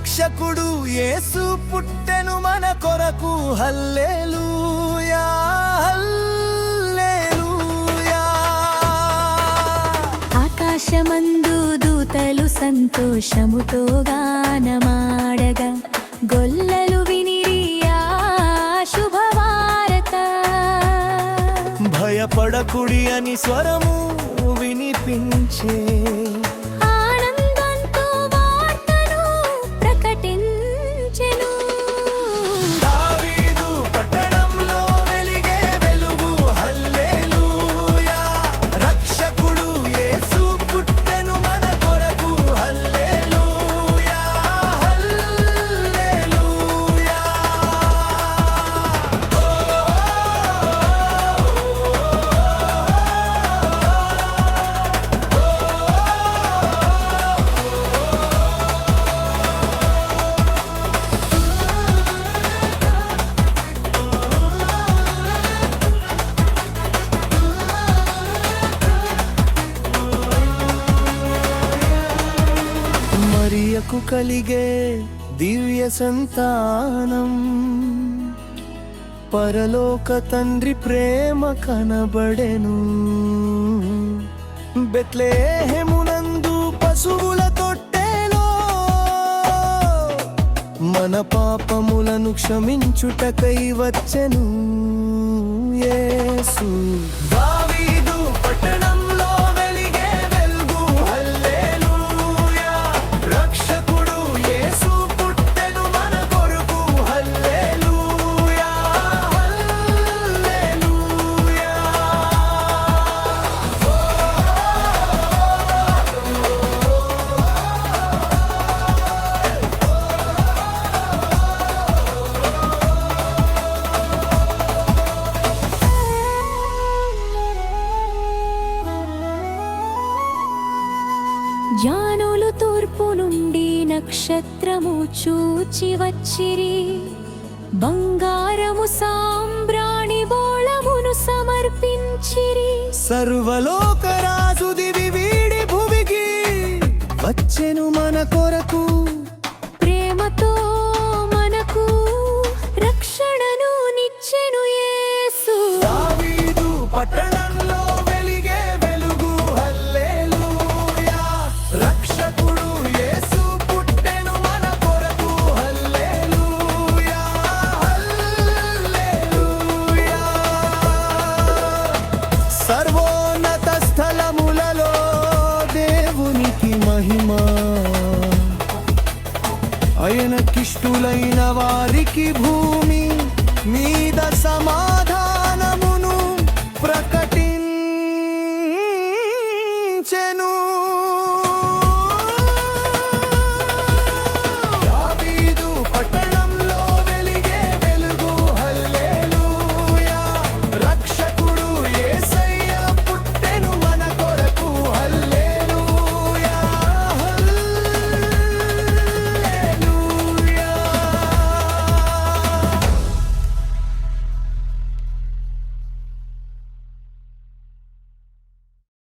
రక్షకుడు యేసు పుట్టెను మన కొరకు. హల్లెలూయా హల్లెలూయా. ఆకాశమందు దూతలు సంతోషముతో గానమాడగా. గొల్లలు వినిరియా శుభవార్త. భయపడకుడి అని స్వరము వినిపించే మరియకు కలిగే దివ్య సంతానం. పరలోక తండ్రి ప్రేమ కనబడెను. బెత్లేహెమునందు పశువుల తొట్టెలో మన పాపములను క్షమించుటకై వచ్చెను. ఏసు దావీదు పట్టణ నక్షత్రము చూచి వచ్చిరి. బంగారము సాంబ్రాణి బోళమును సమర్పించిరి. సర్వలోకరాజు దివి వీడి భువికి వచ్చెను మన కొరకు. ప్రేమతో మనకు రక్షణను నిచ్చెను యేసు. దావీదు సర్వోన్నత స్థలములలో దేవునికి మహిమ. ఆయనకిష్టులైన వారికి భూమి మీద సమాధానం